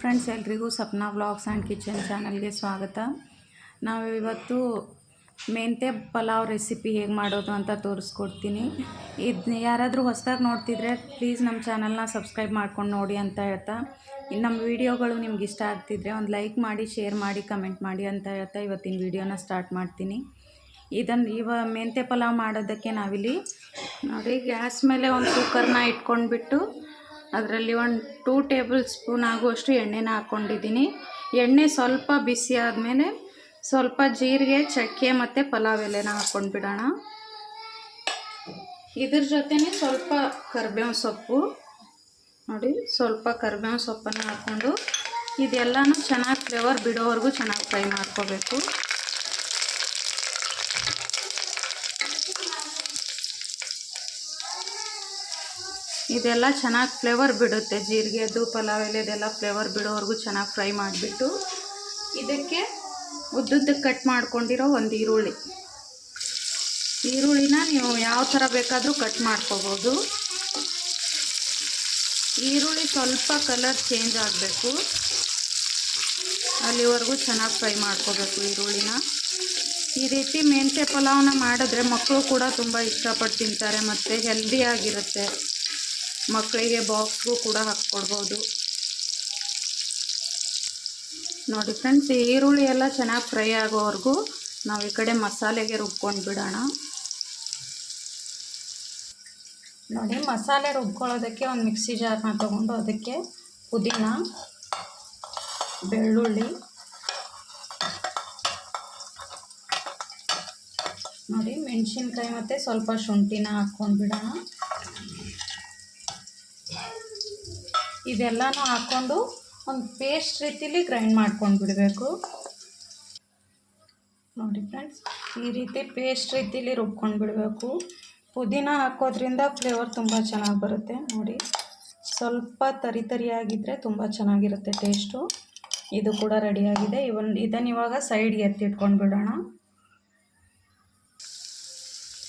Friends ಎಲ್ರಿಗೂ Sapna vlogs and kitchen ಚಾನಲ್ಗೆ ಸ್ವಾಗತ. ನಾವು ಇವತ್ತು ಮೆಂತೆ ಪಲಾವ್ ರೆಸಿಪಿ ಹೇಗೆ ಮಾಡೋದು ಅಂತ ತೋರಿಸ್ಕೊಡ್ತೀನಿ. ಇದು ಯಾರಾದರೂ ಹೊಸದಾಗಿ ನೋಡ್ತಿದ್ರೆ ಪ್ಲೀಸ್ ನಮ್ಮ ಚಾನಲ್ನ ಸಬ್ಸ್ಕ್ರೈಬ್ ಮಾಡ್ಕೊಂಡು ನೋಡಿ ಅಂತ ಹೇಳ್ತಾ. ನಮ್ಮ ವೀಡಿಯೋಗಳು ನಿಮ್ಗೆ ಇಷ್ಟ ಆಗ್ತಿದ್ರೆ ಒಂದು ಲೈಕ್ ಮಾಡಿ ಶೇರ್ ಮಾಡಿ ಕಮೆಂಟ್ ಮಾಡಿ ಅಂತ ಹೇಳ್ತಾ ಇವತ್ತಿನ ವೀಡಿಯೋನ ಸ್ಟಾರ್ಟ್ ಮಾಡ್ತೀನಿ. ಇದನ್ನು ಇವ ಮೆಂತ್ಯ ಪಲಾವ್ ಮಾಡೋದಕ್ಕೆ ನಾವಿಲ್ಲಿ ನೋಡಿ ಗ್ಯಾಸ್ ಮೇಲೆ ಒಂದು ಕುಕ್ಕರ್ನ ಇಟ್ಕೊಂಡ್ಬಿಟ್ಟು ಅದರಲ್ಲಿ ಒಂದು ಟೂ ಟೇಬಲ್ ಸ್ಪೂನ್ ಆಗುವಷ್ಟು ಎಣ್ಣೆನ ಹಾಕ್ಕೊಂಡಿದ್ದೀನಿ. ಎಣ್ಣೆ ಸ್ವಲ್ಪ ಬಿಸಿ ಆದಮೇಲೆ ಸ್ವಲ್ಪ ಜೀರಿಗೆ, ಚಕ್ಕೆ ಮತ್ತು ಪಲಾವ್ ಎಲೆನ ಹಾಕ್ಕೊಂಡ್ಬಿಡೋಣ ಇದ್ರ ಜೊತೆನೇ ಸ್ವಲ್ಪ ಕರಿಬೇವು ಸೊಪ್ಪು. ನೋಡಿ, ಸ್ವಲ್ಪ ಕರಿಬೇವು ಸೊಪ್ಪನ್ನು ಹಾಕ್ಕೊಂಡು, ಇದೆಲ್ಲನೂ ಚೆನ್ನಾಗಿ ಫ್ಲೇವರ್ ಬಿಡೋವರೆಗೂ ಚೆನ್ನಾಗಿ ಫ್ರೈ ಮಾಡ್ಕೋಬೇಕು. ಇದೆಲ್ಲ ಚೆನ್ನಾಗಿ ಫ್ಲೇವರ್ ಬಿಡುತ್ತೆ. ಜೀರಿಗೆದು ಪಲಾವ್ ಎಲೆದೆಲ್ಲ ಫ್ಲೇವರ್ ಬಿಡೋವರೆಗೂ ಚೆನ್ನಾಗಿ ಫ್ರೈ ಮಾಡಿಬಿಟ್ಟು ಇದಕ್ಕೆ ಉದ್ದುದ್ದಕ್ಕೆ ಕಟ್ ಮಾಡ್ಕೊಂಡಿರೋ ಒಂದು ಈರುಳ್ಳಿ. ಈರುಳ್ಳಿನ ನೀವು ಯಾವ ಥರ ಬೇಕಾದರೂ ಕಟ್ ಮಾಡ್ಕೋಬೋದು. ಈರುಳ್ಳಿ ಸ್ವಲ್ಪ ಕಲರ್ ಚೇಂಜ್ ಆಗಬೇಕು. ಅಲ್ಲಿವರೆಗೂ ಚೆನ್ನಾಗಿ ಫ್ರೈ ಮಾಡ್ಕೋಬೇಕು ಈರುಳ್ಳಿನ. ಈ ರೀತಿ ಮೆಂತ್ಯ ಪಲಾವ್ನ ಮಾಡಿದ್ರೆ ಮಕ್ಕಳು ಕೂಡ ತುಂಬ ಇಷ್ಟಪಟ್ಟು ತಿಂತಾರೆ, ಮತ್ತು ಹೆಲ್ದಿಯಾಗಿರುತ್ತೆ ಮಕ್ಕಳಿಗೆ ಬಾಕ್ಸ್ಗೂ ಕೂಡ ಹಾಕ್ಕೊಡ್ಬೋದು. ನೋಡಿ ಫ್ರೆಂಡ್ಸ್ ಈರುಳ್ಳಿ ಎಲ್ಲ ಚೆನ್ನಾಗಿ ಫ್ರೈ ಆಗೋವರೆಗೂ ನಾವು ಈ ಕಡೆ ಮಸಾಲೆಗೆ ರುಬ್ಕೊಂಡು ಬಿಡೋಣ. ನೋಡಿ ಮಸಾಲೆ ರುಬ್ಕೊಳ್ಳೋದಕ್ಕೆ ಒಂದು ಮಿಕ್ಸಿ ಜಾರ್ನ ತೊಗೊಂಡು ಅದಕ್ಕೆ ಪುದೀನ, ಬೆಳ್ಳುಳ್ಳಿ, ನೋಡಿ ಮೆಣಸಿನ್ಕಾಯಿ ಮತ್ತು ಸ್ವಲ್ಪ ಶುಂಠಿನ ಹಾಕ್ಕೊಂಡು ಬಿಡೋಣ. ಇದೆಲ್ಲನೂ ಹಾಕ್ಕೊಂಡು ಒಂದು ಪೇಸ್ಟ್ ರೀತಿಲಿ ಗ್ರೈಂಡ್ ಮಾಡ್ಕೊಂಡು ಬಿಡಬೇಕು. ನೋಡಿ ಫ್ರೆಂಡ್ಸ್, ಈ ರೀತಿ ಪೇಸ್ಟ್ ರೀತಿಲಿ ರುಬ್ಕೊಂಡು ಬಿಡಬೇಕು. ಪುದೀನ ಹಾಕೋದ್ರಿಂದ ಫ್ಲೇವರ್ ತುಂಬ ಚೆನ್ನಾಗಿ ಬರುತ್ತೆ. ನೋಡಿ, ಸ್ವಲ್ಪ ತರಿ ತರಿಯಾಗಿದ್ದರೆ ತುಂಬ ಚೆನ್ನಾಗಿರುತ್ತೆ ಟೇಸ್ಟು. ಇದು ಕೂಡ ರೆಡಿಯಾಗಿದೆ ಇವನ್ ಇದನ್ನು ಇವಾಗ ಸೈಡ್ಗೆ ಎತ್ತಿಟ್ಕೊಂಡು ಬಿಡೋಣ.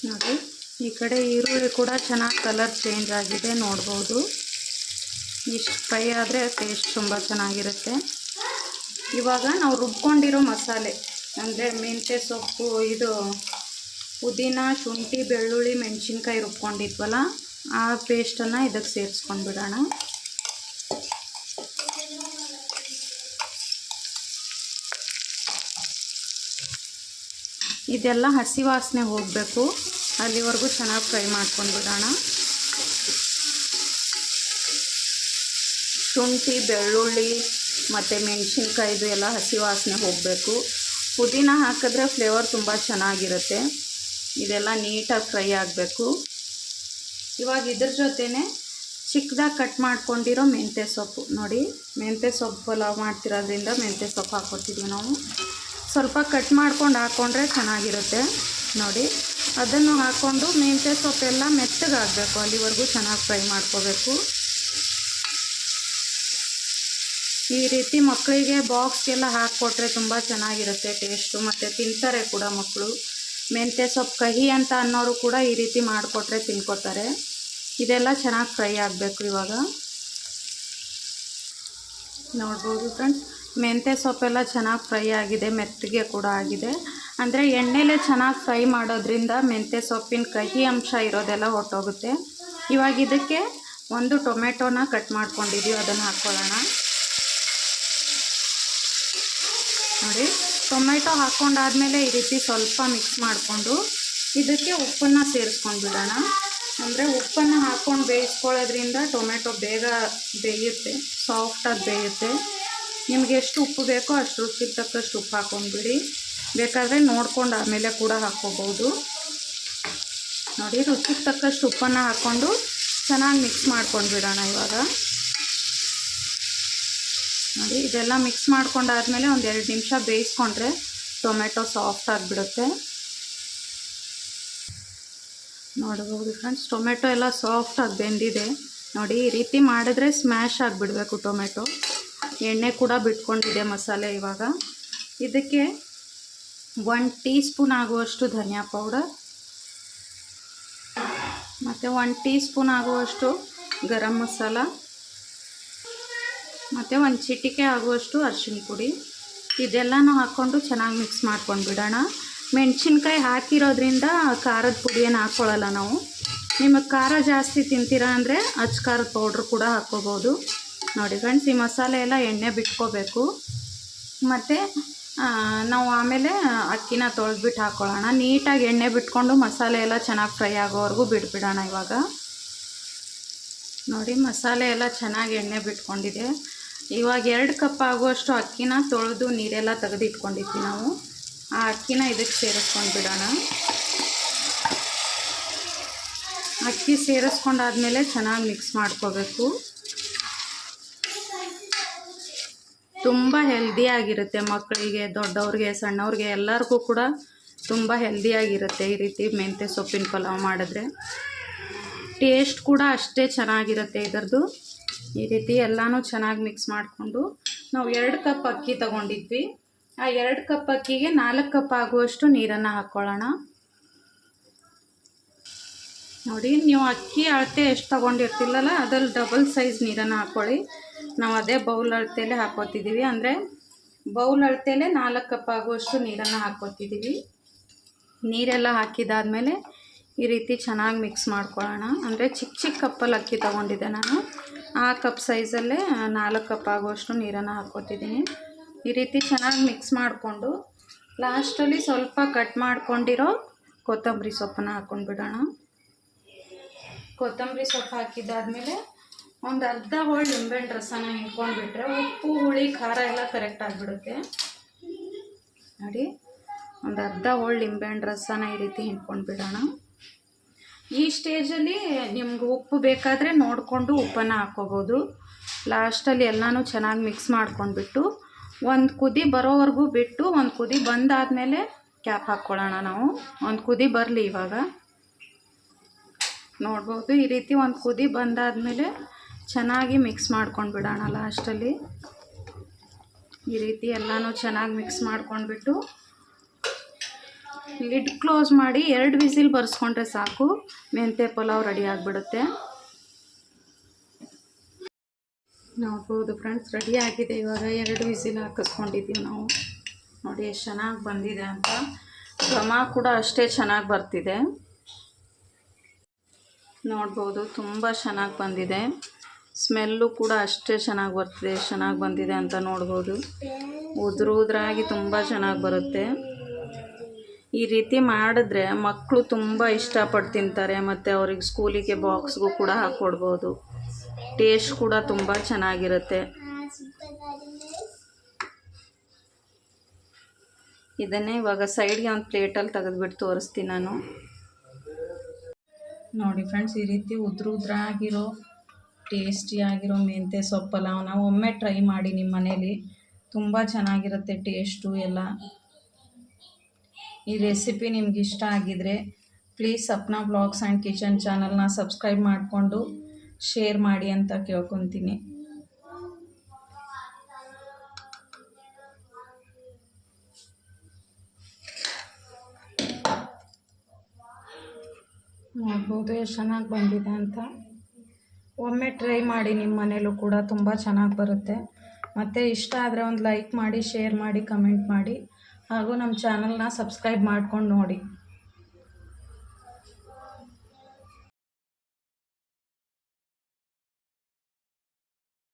ನೋಡಿ, ಈ ಕಡೆ ಈರುಳ್ಳಿ ಕೂಡ ಚೆನ್ನಾಗಿ ಕಲರ್ ಚೇಂಜ್ ಆಗಿದೆ, ನೋಡ್ಬೋದು. ಇಷ್ಟು ಫ್ರೈ ಆದರೆ ಟೇಸ್ಟ್ ತುಂಬ ಚೆನ್ನಾಗಿರುತ್ತೆ. ಇವಾಗ ನಾವು ರುಬ್ಕೊಂಡಿರೋ ಮಸಾಲೆ, ಅಂದರೆ ಮೆಂತ್ಯ ಸೊಪ್ಪು, ಇದು ಪುದೀನ, ಶುಂಠಿ, ಬೆಳ್ಳುಳ್ಳಿ, ಮೆಣಸಿನ್ಕಾಯಿ ರುಬ್ಕೊಂಡಿದ್ವಲ್ಲ, ಆ ಪೇಸ್ಟನ್ನು ಇದಕ್ಕೆ ಸೇರಿಸ್ಕೊಂಡ್ಬಿಡೋಣ. ಇದೆಲ್ಲ ಹಸಿ ವಾಸನೆ ಹೋಗಬೇಕು. ಅಲ್ಲಿವರೆಗೂ ಚೆನ್ನಾಗಿ ಫ್ರೈ ಮಾಡ್ಕೊಂಡು ಬಿಡೋಣ ಶುಂಠಿ, ಬೆಳ್ಳುಳ್ಳಿ ಮತ್ತು ಮೆಣಸಿನ್ಕಾಯ್ದು ಎಲ್ಲ ಹಸಿ ವಾಸನೆ ಹೋಗಬೇಕು. ಪುದೀನ ಹಾಕಿದ್ರೆ ಫ್ಲೇವರ್ ತುಂಬ ಚೆನ್ನಾಗಿರುತ್ತೆ. ಇದೆಲ್ಲ ನೀಟಾಗಿ ಫ್ರೈ ಆಗಬೇಕು. ಇವಾಗ ಇದ್ರ ಜೊತೆನೇ ಚಿಕ್ಕದಾಗಿ ಕಟ್ ಮಾಡ್ಕೊಂಡಿರೋ ಮೆಂತ್ಯ ಸೊಪ್ಪು. ನೋಡಿ, ಮೆಂತ್ಯ ಸೊಪ್ಪು ಪಲಾವ್ ಮಾಡ್ತಿರೋದ್ರಿಂದ ಮೆಂತ್ಯ ಸೊಪ್ಪು ಹಾಕ್ಕೊತಿದ್ವಿ ನಾವು. ಸ್ವಲ್ಪ ಕಟ್ ಮಾಡ್ಕೊಂಡು ಹಾಕ್ಕೊಂಡ್ರೆ ಚೆನ್ನಾಗಿರುತ್ತೆ. ನೋಡಿ, ಅದನ್ನು ಹಾಕ್ಕೊಂಡು ಮೆಂತ್ಯ ಸೊಪ್ಪೆಲ್ಲ ಮೆತ್ತಗಾಗಬೇಕು. ಅಲ್ಲಿವರೆಗೂ ಚೆನ್ನಾಗಿ ಫ್ರೈ ಮಾಡ್ಕೋಬೇಕು. ಈ ರೀತಿ ಮಕ್ಕಳಿಗೆ ಬಾಕ್ಸ್ಗೆಲ್ಲ ಹಾಕ್ಕೊಟ್ರೆ ತುಂಬ ಚೆನ್ನಾಗಿರುತ್ತೆ ಟೇಸ್ಟು ಮತ್ತು ತಿಂತಾರೆ ಕೂಡ ಮಕ್ಕಳು ಮೆಂತ್ಯ ಸೊಪ್ಪು, ಕಹಿ ಅಂತ ಅನ್ನೋರು ಕೂಡ ಈ ರೀತಿ ಮಾಡಿಕೊಟ್ರೆ ತಿನ್ಕೋತಾರೆ. ಇದೆಲ್ಲ ಚೆನ್ನಾಗಿ ಫ್ರೈ ಆಗಬೇಕು ಇವಾಗ. ನೋಡ್ಬೋದು ಫ್ರೆಂಡ್ಸ್ ಮೆಂತ್ಯ ಸೊಪ್ಪೆಲ್ಲ ಚೆನ್ನಾಗಿ ಫ್ರೈ ಆಗಿದೆ, ಮೆತ್ತಗೆ ಕೂಡ ಆಗಿದೆ. ಅಂದರೆ ಎಣ್ಣೆಲೇ ಚೆನ್ನಾಗಿ ಫ್ರೈ ಮಾಡೋದ್ರಿಂದ ಮೆಂತ್ಯ ಸೊಪ್ಪಿನ ಕಹಿ ಅಂಶ ಇರೋದೆಲ್ಲ ಹೊಟ್ಟೋಗುತ್ತೆ ಇವಾಗ ಇದಕ್ಕೆ ಒಂದು ಟೊಮೆಟೊನ ಕಟ್ ಮಾಡ್ಕೊಂಡಿದ್ದೀವಿ ಅದನ್ನು ಹಾಕ್ಕೊಳ್ಳೋಣ ನೋಡಿ, ಟೊಮೆಟೊ ಹಾಕ್ಕೊಂಡಾದ್ಮೇಲೆ ಈ ರೀತಿ ಸ್ವಲ್ಪ ಮಿಕ್ಸ್ ಮಾಡಿಕೊಂಡು ಇದಕ್ಕೆ ಉಪ್ಪನ್ನು ಸೇರಿಸ್ಕೊಂಡು ಬಿಡೋಣ. ಅಂದರೆ ಉಪ್ಪನ್ನು ಹಾಕ್ಕೊಂಡು ಬೇಯಿಸ್ಕೊಳ್ಳೋದ್ರಿಂದ ಟೊಮೆಟೊ ಬೇಗ ಬೇಯುತ್ತೆ ಸಾಫ್ಟಾಗಿ ಬೇಯುತ್ತೆ. ನಿಮಗೆ ಎಷ್ಟು ಉಪ್ಪು ಬೇಕೋ ಅಷ್ಟು ರುಚಿಗೆ ತಕ್ಕಷ್ಟು ಉಪ್ಪು ಹಾಕ್ಕೊಂಡ್ಬಿಡಿ ಬೇಕಾದರೆ ನೋಡ್ಕೊಂಡು ಆಮೇಲೆ ಕೂಡ ಹಾಕ್ಕೋಬೋದು. ನೋಡಿ, ರುಚಿಗೆ ತಕ್ಕಷ್ಟು ಉಪ್ಪನ್ನು ಹಾಕ್ಕೊಂಡು ಚೆನ್ನಾಗಿ ಮಿಕ್ಸ್ ಮಾಡ್ಕೊಂಡು ಬಿಡೋಣ ಇವಾಗ. ನೋಡಿ, ಇದೆಲ್ಲ ಮಿಕ್ಸ್ ಮಾಡ್ಕೊಂಡಾದ್ಮೇಲೆ ಒಂದು ಎರಡು ನಿಮಿಷ ಬೇಯಿಸ್ಕೊಂಡ್ರೆ ಟೊಮೆಟೊ ಸಾಫ್ಟ್ ಆಗಿಬಿಡುತ್ತೆ. ನೋಡ್ಬೋದು ಫ್ರೆಂಡ್ಸ್ ಟೊಮೆಟೊ ಎಲ್ಲ ಸಾಫ್ಟಾಗಿ ಬೆಂದಿದೆ. ನೋಡಿ, ಈ ರೀತಿ ಮಾಡಿದ್ರೆ ಸ್ಮ್ಯಾಶ್ ಆಗಿಬಿಡಬೇಕು ಟೊಮೆಟೊ. ಎಣ್ಣೆ ಕೂಡ ಬಿಟ್ಕೊಂಡಿದೆ ಮಸಾಲೆ ಇವಾಗ. ಇದಕ್ಕೆ ಒನ್ ಟೀ ಸ್ಪೂನ್ ಆಗುವಷ್ಟು ಧನಿಯಾ ಪೌಡರ್ ಮತ್ತು ಒನ್ ಟೀ ಸ್ಪೂನ್ ಆಗುವಷ್ಟು ಗರಂ ಮಸಾಲ ಮತ್ತು ಒಂದು ಚಿಟಿಕೆ ಆಗುವಷ್ಟು ಅರಿಶಿನ ಪುಡಿ. ಇದೆಲ್ಲನೂ ಹಾಕ್ಕೊಂಡು ಚೆನ್ನಾಗಿ ಮಿಕ್ಸ್ ಮಾಡ್ಕೊಂಡು ಬಿಡೋಣ. ಮೆಣಸಿನ್ಕಾಯಿ ಹಾಕಿರೋದ್ರಿಂದ ಖಾರದ ಪುಡಿಯನ್ನು ಹಾಕ್ಕೊಳ್ಳಲ್ಲ ನಾವು. ನಿಮಗೆ ಖಾರ ಜಾಸ್ತಿ ತಿಂತೀರಾ ಅಂದರೆ ಅಚ್ಚ ಖಾರದ ಪೌಡ್ರ್ ಕೂಡ ಹಾಕ್ಕೋಬೋದು ನೋಡಿ ಫ್ರೆಂಡ್ಸ್ ಈ ಮಸಾಲೆ ಎಲ್ಲ ಎಣ್ಣೆ ಬಿಟ್ಕೋಬೇಕು. ಮತ್ತು ನಾವು ಆಮೇಲೆ ಅಕ್ಕಿನ ತೊಳೆದ್ಬಿಟ್ಟು ಹಾಕ್ಕೊಳ್ಳೋಣ ನೀಟಾಗಿ ಎಣ್ಣೆ ಬಿಟ್ಕೊಂಡು ಮಸಾಲೆ ಎಲ್ಲ ಚೆನ್ನಾಗಿ ಫ್ರೈ ಆಗೋವರೆಗೂ ಬಿಟ್ಬಿಡೋಣ ಇವಾಗ. ನೋಡಿ ಮಸಾಲೆ ಎಲ್ಲ ಚೆನ್ನಾಗಿ ಎಣ್ಣೆ ಬಿಟ್ಕೊಂಡಿದೆ. ಇವಾಗ ಎರಡು ಕಪ್ ಆಗುವಷ್ಟು ಅಕ್ಕಿನ ತೊಳೆದು ನೀರೆಲ್ಲ ತೆಗೆದಿಟ್ಕೊಂಡಿದ್ವಿ ನಾವು. ಆ ಅಕ್ಕಿನ ಇದಕ್ಕೆ ಸೇರಿಸ್ಕೊಂಡು ಬಿಡೋಣ. ಅಕ್ಕಿ ಸೇರಿಸ್ಕೊಂಡಾದ್ಮೇಲೆ ಚೆನ್ನಾಗಿ ಮಿಕ್ಸ್ ಮಾಡ್ಕೋಬೇಕು. ತುಂಬ ಹೆಲ್ದಿಯಾಗಿರುತ್ತೆ ಮಕ್ಕಳಿಗೆ, ದೊಡ್ಡವ್ರಿಗೆ, ಸಣ್ಣವ್ರಿಗೆ, ಎಲ್ಲರಿಗೂ ಕೂಡ ತುಂಬ ಹೆಲ್ದಿಯಾಗಿರುತ್ತೆ ಈ ರೀತಿ ಮೆಂತ್ಯ ಸೊಪ್ಪಿನ ಪಲಾವ್ ಮಾಡಿದ್ರೆ. ಟೇಸ್ಟ್ ಕೂಡ ಅಷ್ಟೇ ಚೆನ್ನಾಗಿರುತ್ತೆ ಇದರದ್ದು. ಈ ರೀತಿ ಎಲ್ಲನೂ ಚೆನ್ನಾಗಿ ಮಿಕ್ಸ್ ಮಾಡಿಕೊಂಡು ನಾವು ಎರಡು ಕಪ್ ಅಕ್ಕಿ ತಗೊಂಡಿದ್ವಿ. ಆ ಎರಡು ಕಪ್ ಅಕ್ಕಿಗೆ ನಾಲ್ಕು ಕಪ್ ಆಗುವಷ್ಟು ನೀರನ್ನು ಹಾಕ್ಕೊಳ್ಳೋಣ ನೋಡಿ, ನೀವು ಅಕ್ಕಿ ಅಳತೆ ಎಷ್ಟು ತೊಗೊಂಡಿರ್ತಿಲ್ಲಲ್ಲ ಅದ್ರಲ್ಲಿ ಡಬಲ್ ಸೈಜ್ ನೀರನ್ನು ಹಾಕ್ಕೊಳ್ಳಿ ನಾವು ಅದೇ ಬೌಲ್ ಅಳತೆಯಲ್ಲೇ ಹಾಕೋತಿದ್ದೀವಿ ಅಂದರೆ ಬೌಲ್ ಅಳತೆಯಲ್ಲೇ ನಾಲ್ಕು ಕಪ್ ಆಗುವಷ್ಟು ನೀರನ್ನು ಹಾಕೋತಿದ್ದೀವಿ ನೀರೆಲ್ಲ ಹಾಕಿದಾದ್ಮೇಲೆ ಈ ರೀತಿ ಚೆನ್ನಾಗಿ ಮಿಕ್ಸ್ ಮಾಡ್ಕೊಳ್ಳೋಣ. ಅಂದರೆ ಚಿಕ್ಕ ಚಿಕ್ಕ ಕಪ್ಪಲ್ಲಿ ಅಕ್ಕಿ ತೊಗೊಂಡಿದ್ದೆ ನಾನು. ಆ ಕಪ್ ಸೈಜಲ್ಲೇ ನಾಲ್ಕು ಕಪ್ ಆಗುವಷ್ಟು ನೀರನ್ನು ಹಾಕ್ಕೊತಿದ್ದೀನಿ. ಈ ರೀತಿ ಚೆನ್ನಾಗಿ ಮಿಕ್ಸ್ ಮಾಡಿಕೊಂಡು ಲಾಸ್ಟಲ್ಲಿ ಸ್ವಲ್ಪ ಕಟ್ ಮಾಡ್ಕೊಂಡಿರೋ ಕೊತ್ತಂಬರಿ ಸೊಪ್ಪನ್ನು ಹಾಕ್ಕೊಂಡ್ಬಿಡೋಣ. ಕೊತ್ತಂಬರಿ ಸೊಪ್ಪು ಹಾಕಿದ್ದಾದಮೇಲೆ ಒಂದು ಅರ್ಧ ಹೋಳು ನಿಂಬೆಹಣ್ಣು ರಸನ ಹಿಂಡ್ಕೊಂಡ್ಬಿಟ್ರೆ ಉಪ್ಪು, ಹುಳಿ, ಖಾರ ಎಲ್ಲ ಕರೆಕ್ಟ್ ಆಗಿಬಿಡುತ್ತೆ. ನೋಡಿ, ಒಂದು ಅರ್ಧ ಹೋಳು ನಿಂಬೆಹಣ್ಣು ರಸನ ಈ ರೀತಿ ಹಿಂಡ್ಕೊಂಡು ಬಿಡೋಣ ಈ ಸ್ಟೇಜಲ್ಲಿ ನಿಮ್ಗೆ ಉಪ್ಪು ಬೇಕಾದರೆ ನೋಡಿಕೊಂಡು ಉಪ್ಪನ್ನು ಹಾಕ್ಕೋಬೋದು. ಲಾಸ್ಟಲ್ಲಿ ಎಲ್ಲನೂ ಚೆನ್ನಾಗಿ ಮಿಕ್ಸ್ ಮಾಡ್ಕೊಂಡ್ಬಿಟ್ಟು ಒಂದು ಕುದಿ ಬರೋವರೆಗೂ ಬಿಟ್ಟು ಒಂದು ಕುದಿ ಬಂದಾದಮೇಲೆ ಕ್ಯಾಪ್ ಹಾಕ್ಕೊಳ್ಳೋಣ ನಾವು. ಒಂದು ಕುದಿ ಬರಲಿ ಇವಾಗ. ನೋಡ್ಬೋದು, ಈ ರೀತಿ ಒಂದು ಕುದಿ ಬಂದಾದಮೇಲೆ ಚೆನ್ನಾಗಿ ಮಿಕ್ಸ್ ಮಾಡ್ಕೊಂಡು ಬಿಡೋಣ ಲಾಸ್ಟಲ್ಲಿ ಈ ರೀತಿ ಎಲ್ಲನೂ ಚೆನ್ನಾಗಿ ಮಿಕ್ಸ್ ಮಾಡ್ಕೊಂಡ್ಬಿಟ್ಟು ಲಿಡ್ ಕ್ಲೋಸ್ ಮಾಡಿ ಎರಡು ವಿಸಿಲ್ ಬರ್ಸ್ಕೊಂಡ್ರೆ ಸಾಕು. ಮೆಂತ್ಯ ಪಲಾವ್ ರೆಡಿ ಆಗಿಬಿಡುತ್ತೆ. ನೋಡ್ಬೋದು ಫ್ರೆಂಡ್ಸ್, ರೆಡಿ ಆಗಿದೆ. ಇವಾಗ ಎರಡು ವಿಸಿಲ್ ಹಾಕಿಸ್ಕೊಂಡಿದ್ದೀವಿ ನಾವು. ನೋಡಿ ಎಷ್ಟು ಚೆನ್ನಾಗಿ ಬಂದಿದೆ ಅಂತ. ಕ್ರಮ ಕೂಡ ಅಷ್ಟೇ ಚೆನ್ನಾಗಿ ಬರ್ತಿದೆ. ನೋಡ್ಬೋದು ತುಂಬ ಚೆನ್ನಾಗಿ ಬಂದಿದೆ. ಸ್ಮೆಲ್ಲು ಕೂಡ ಅಷ್ಟೇ ಚೆನ್ನಾಗಿ ಬರ್ತಿದೆ ಚೆನ್ನಾಗಿ ಬಂದಿದೆ ಅಂತ ನೋಡ್ಬೋದು. ಉದುರು ಉದುರಾಗಿ ತುಂಬ ಚೆನ್ನಾಗಿ ಬರುತ್ತೆ. ಈ ರೀತಿ ಮಾಡಿದ್ರೆ ಮಕ್ಕಳು ತುಂಬ ಇಷ್ಟಪಟ್ಟು ತಿಂತಾರೆ ಮತ್ತು ಅವ್ರಿಗೆ ಸ್ಕೂಲಿಗೆ ಬಾಕ್ಸ್ಗೂ ಕೂಡ ಹಾಕ್ಕೊಡ್ಬೋದು ಟೇಸ್ಟ್ ಕೂಡ ತುಂಬ ಚೆನ್ನಾಗಿರುತ್ತೆ. ಇದನ್ನೇ ಇವಾಗ ಸೈಡ್ಗೆ ಒಂದು ಪ್ಲೇಟಲ್ಲಿ ತೆಗೆದುಬಿಟ್ಟು ತೋರಿಸ್ತೀನಿ ನಾನು. ನೋಡಿ ಫ್ರೆಂಡ್ಸ್, ಈ ರೀತಿ ಉದ್ರ ಉದ್ರಾಗಿರೋ ಟೇಸ್ಟಿಯಾಗಿರೋ ಮೆಂತ್ಯ ಸೊಪ್ಪಲ್ಲ ಒಮ್ಮೆ ಟ್ರೈ ಮಾಡಿ ನಿಮ್ಮ ಮನೇಲಿ ತುಂಬ ಚೆನ್ನಾಗಿರುತ್ತೆ ಟೇಸ್ಟು ಎಲ್ಲ. ಈ ರೆಸಿಪಿ ನಿಮ್ಗೆ ಇಷ್ಟ ಆಗಿದರೆ please Sapna blogs and kitchen ಚಾನಲ್ನ ಸಬ್ಸ್ಕ್ರೈಬ್ ಮಾಡಿಕೊಂಡು ಶೇರ್ ಮಾಡಿ ಅಂತ ಕೇಳ್ಕೊತೀನಿ. ನೋಡ್ಬೋದು ಎಷ್ಟು ಚೆನ್ನಾಗಿ ಬಂದಿದೆ ಅಂತ. ಒಮ್ಮೆ ಟ್ರೈ ಮಾಡಿ ನಿಮ್ಮ ಮನೇಲೂ ಕೂಡ ತುಂಬ ಚೆನ್ನಾಗಿ ಬರುತ್ತೆ. ಮತ್ತು ಇಷ್ಟ ಆದರೆ ಒಂದು ಲೈಕ್ ಮಾಡಿ ಶೇರ್ ಮಾಡಿ ಕಮೆಂಟ್ ಮಾಡಿ. ಹಾಗೂ ನಮ್ಮ ಚಾನಲ್ನ ಸಬ್ಸ್ಕ್ರೈಬ್ ಮಾಡ್ಕೊಂಡು ನೋಡಿ.